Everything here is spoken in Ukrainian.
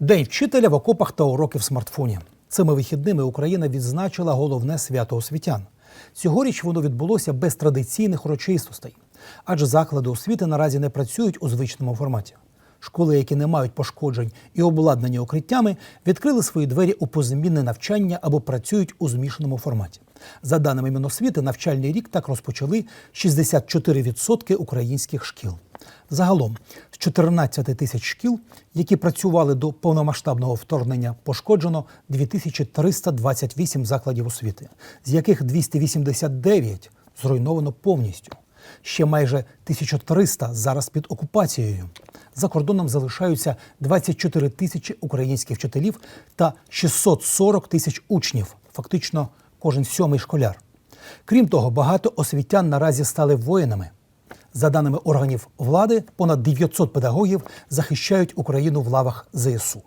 День вчителя в окопах та уроки в смартфоні. Цими вихідними Україна відзначила головне свято освітян. Цьогоріч воно відбулося без традиційних урочистостей, адже заклади освіти наразі не працюють у звичному форматі. Школи, які не мають пошкоджень і обладнані укриттями, відкрили свої двері у позамінне навчання або працюють у змішаному форматі. За даними Міносвіти, навчальний рік так розпочали 64% українських шкіл. Загалом з 14 тисяч шкіл, які працювали до повномасштабного вторгнення, пошкоджено 2328 закладів освіти, з яких 289 зруйновано повністю. Ще майже 1300 зараз під окупацією. За кордоном залишаються 24 тисячі українських вчителів та 640 тисяч учнів, фактично кожен сьомий школяр. Крім того, багато освітян наразі стали воїнами. За даними органів влади, понад 900 педагогів захищають Україну в лавах ЗСУ.